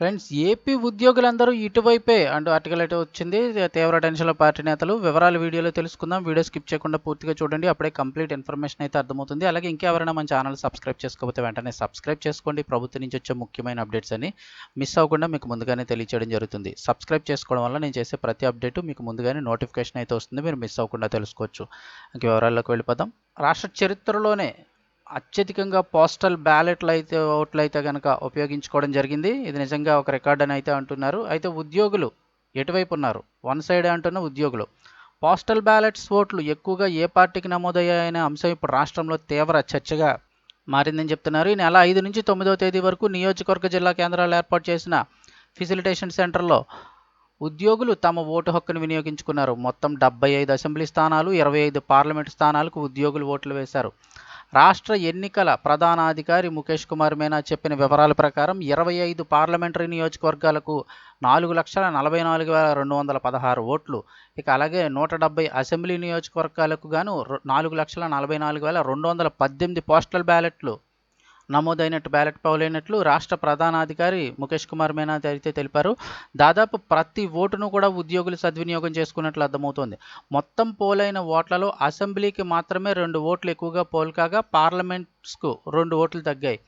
Friends AP ఉద్యోగులందరూ ఇటువైపే అంటూ article అయితే వచ్చింది. తీవ్ర టెన్షన్లో పార్టీ నేతలు వివరాలు వీడియోలో తెలుసుకుందాం. వీడియో స్కిప్ చేయకుండా పూర్తిగా చూడండి. అప్పుడే కంప్లీట్ ఇన్ఫర్మేషన్ అయితే అర్థమవుతుంది. అలాగే ఇంకెవరైనా మన ఛానల్ సబ్స్క్రైబ్ చేసుకోకపోతే వెంటనే సబ్స్క్రైబ్ చేసుకోండి. ప్రభుత్వం నుంచి వచ్చే ముఖ్యమైన అప్డేట్స్ అని మిస్ అవ్వకుండా మీకు ముందుగానే తెలియచేయడం జరుగుతుంది. సబ్స్క్రైబ్ చేసుకోవడం వల్ల నేను చేసే ప్రతి అప్డేట్ మీకు ముందుగానే నోటిఫికేషన్ అయితే వస్తుంది. మీరు మిస్ అవ్వకుండా తెలుసుకోవచ్చు. ఇంక వివరాల్లోకి వెళ్ళిపోదాం. రాష్ట్ర చరిత్రలోనే అత్యధికంగా పోస్టల్ బ్యాలెట్లు అయితే ఓట్లు అయితే కనుక ఉపయోగించుకోవడం జరిగింది. ఇది నిజంగా ఒక రికార్డ్ అని అయితే అంటున్నారు. అయితే ఉద్యోగులు ఎటువైపు ఉన్నారు? వన్ సైడ్ అంటున్న ఉద్యోగులు. పోస్టల్ బ్యాలెట్స్ ఓట్లు ఎక్కువగా ఏ పార్టీకి నమోదయ్యాయనే అంశం ఇప్పుడు రాష్ట్రంలో తీవ్ర చర్చగా మారిందని చెప్తున్నారు. ఈ నెల ఐదు నుంచి తొమ్మిదవ తేదీ వరకు నియోజకవర్గ జిల్లా కేంద్రాలు ఏర్పాటు చేసిన ఫెసిలిటేషన్ సెంటర్లో ఉద్యోగులు తమ ఓటు హక్కును వినియోగించుకున్నారు. మొత్తం డెబ్బై ఐదు అసెంబ్లీ స్థానాలు ఇరవై ఐదు పార్లమెంటు స్థానాలకు ఉద్యోగులు ఓట్లు వేశారు. రాష్ట్ర ఎన్నికల ప్రధానాధికారి ముఖేష్ కుమార్ మీనా చెప్పిన వివరాల ప్రకారం ఇరవై ఐదు పార్లమెంటరీ నియోజకవర్గాలకు నాలుగు లక్షల నలభై నాలుగు వేల రెండు వందల పదహారు ఓట్లు. ఇక అలాగే నూట డెబ్బై అసెంబ్లీ నియోజకవర్గాలకు గాను నాలుగు లక్షల నలభై నాలుగు వేల రెండు వందల పద్దెనిమిది పోస్టల్ బ్యాలెట్లు నమోదైనట్టు బ్యాలెట్ పోలైనట్లు రాష్ట్ర ప్రధానాధికారి ముఖేష్ కుమార్ మీనా అయితే తెలిపారు. దాదాపు ప్రతి ఓటును కూడా ఉద్యోగులు సద్వినియోగం చేసుకున్నట్లు అర్థమవుతోంది. మొత్తం పోలైన ఓట్లలో అసెంబ్లీకి మాత్రమే రెండు ఓట్లు ఎక్కువగా పోల్ కాగా పార్లమెంట్స్కు రెండు ఓట్లు తగ్గాయి.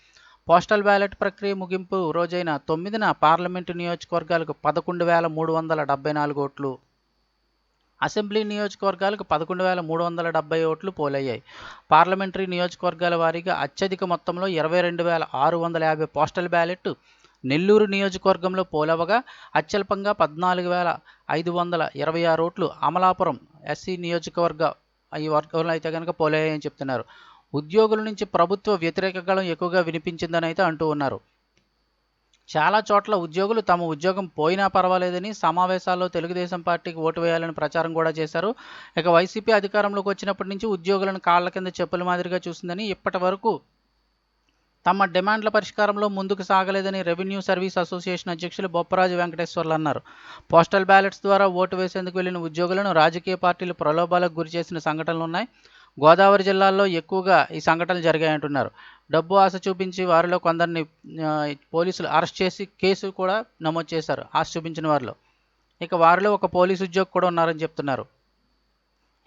పోస్టల్ బ్యాలెట్ ప్రక్రియ ముగింపు రోజైన తొమ్మిదిన పార్లమెంటు నియోజకవర్గాలకు పదకొండు వేల మూడు వందల డెబ్బై నాలుగు ఓట్లు అసెంబ్లీ నియోజకవర్గాలకు పదకొండు వేల మూడు వందల డెబ్బై ఓట్లు పోలయ్యాయి. పార్లమెంటరీ నియోజకవర్గాల వారీగా అత్యధిక మొత్తంలో ఇరవై రెండు వేల ఆరు వందల యాభై పోస్టల్ బ్యాలెట్ నెల్లూరు నియోజకవర్గంలో పోలవగా అత్యల్పంగా పద్నాలుగు వేల ఐదు వందల ఇరవై ఆరు ఓట్లు అమలాపురం ఎస్సీ నియోజకవర్గ ఈ వర్గంలో అయితే కనుక పోలయ్యాయని చెప్తున్నారు. ఉద్యోగుల నుంచి ప్రభుత్వ వ్యతిరేక గళం ఎక్కువగా వినిపించిందని అయితే అంటూ ఉన్నారు. చాలా చోట్ల ఉద్యోగులు తమ ఉద్యోగం పోయినా పర్వాలేదని సమావేశాల్లో తెలుగుదేశం పార్టీకి ఓటు వేయాలని ప్రచారం కూడా చేశారు. ఇక వైసీపీ అధికారంలోకి వచ్చినప్పటి నుంచి ఉద్యోగులను కాళ్ళ కింద చెప్పుల మాదిరిగా చూసిందని ఇప్పటి వరకు తమ డిమాండ్ల పరిష్కారంలో ముందుకు సాగలేదని రెవెన్యూ సర్వీస్ అసోసియేషన్ అధ్యక్షులు బొప్పరాజు వెంకటేశ్వర్లు అన్నారు. పోస్టల్ బ్యాలెట్స్ ద్వారా ఓటు వేసేందుకు వెళ్ళిన ఉద్యోగులను రాజకీయ పార్టీలు ప్రలోభాలకు గురి చేసిన సంఘటనలు ఉన్నాయి. గోదావరి జిల్లాల్లో ఎక్కువగా ఈ సంఘటనలు జరిగాయంటున్నారు. డబ్బు ఆశ చూపించి వారిలో కొందరిని పోలీసులు అరెస్ట్ చేసి కేసు కూడా నమోదు చేశారు ఆశ చూపించిన వారిలో. ఇక వారిలో ఒక పోలీసు ఉద్యోగి కూడా ఉన్నారని చెప్తున్నారు.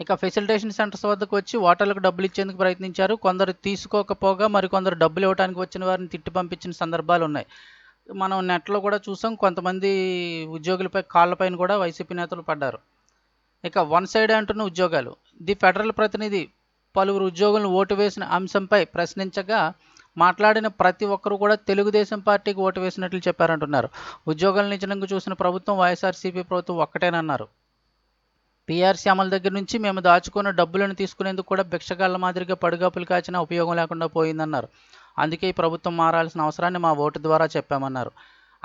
ఇక ఫెసిలిటేషన్ సెంటర్స్ వద్దకు వచ్చి ఓటర్లకు డబ్బులు ఇచ్చేందుకు ప్రయత్నించారు. కొందరు తీసుకోకపోగా మరికొందరు డబ్బులు ఇవ్వడానికి వచ్చిన వారిని తిట్టి పంపించిన సందర్భాలు ఉన్నాయి. మనం నెట్లో కూడా చూసాం కొంతమంది ఉద్యోగులపై కాళ్ళపైన కూడా వైసీపీ నేతలు పడ్డారు. ఇక వన్ సైడ్ అంటున్న ఉద్యోగాలు ది ఫెడరల్ ప్రతినిధి పలువురు ఉద్యోగులను ఓటు వేసిన అంశంపై ప్రశ్నించగా మాట్లాడిన ప్రతి ఒక్కరు కూడా తెలుగుదేశం పార్టీకి ఓటు వేసినట్లు చెప్పారంటున్నారు. ఉద్యోగాలను ఇచ్చినందుకు చూసిన ప్రభుత్వం వైఎస్ఆర్సీపీ ప్రభుత్వం ఒక్కటేనన్నారు. పీఆర్సీ అమలు దగ్గర నుంచి మేము దాచుకున్న డబ్బులను తీసుకునేందుకు కూడా భిక్షగాళ్ళ మాదిరిగా పడుగాపులు కాచినా ఉపయోగం లేకుండా పోయిందన్నారు. అందుకే ఈ ప్రభుత్వం మారాల్సిన అవసరాన్ని మా ఓటు ద్వారా చెప్పామన్నారు.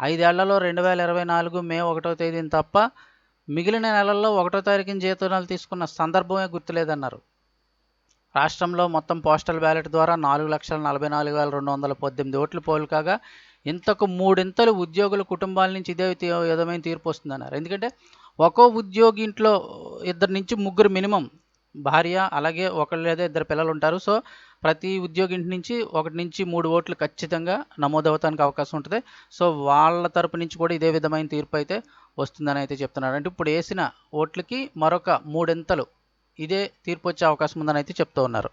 ఐదేళ్ళలో రెండు వేల ఇరవై నాలుగు మే ఒకటో తేదీని తప్ప మిగిలిన నెలల్లో ఒకటో తారీఖున జీతనాలు తీసుకున్న సందర్భమే గుర్తులేదన్నారు. రాష్ట్రంలో మొత్తం పోస్టల్ బ్యాలెట్ ద్వారా నాలుగు లక్షల నలభై నాలుగు వేల రెండు వందల పద్దెనిమిది ఓట్లు పోలు కాగా ఇంతకు మూడింతలు ఉద్యోగుల కుటుంబాల నుంచి ఇదే విధమైన తీర్పు వస్తుందన్నారు. ఎందుకంటే ఒక్కో ఉద్యోగి ఇంట్లో ఇద్దరు నుంచి ముగ్గురు మినిమం భార్య అలాగే ఒకళ్ళు లేదా ఇద్దరు పిల్లలు ఉంటారు. సో ప్రతి ఉద్యోగి ఇంటి నుంచి ఒకటి నుంచి మూడు ఓట్లు ఖచ్చితంగా నమోదవటానికి అవకాశం ఉంటుంది. సో వాళ్ళ తరపు నుంచి కూడా ఇదే విధమైన తీర్పు అయితే వస్తుందని అయితే చెప్తున్నారు. అంటే ఇప్పుడు వేసిన ఓట్లకి మరొక మూడింతలు ఇదే తీర్పు వచ్చే అవకాశం ఉందని అయితే చెప్తూ ఉన్నారు.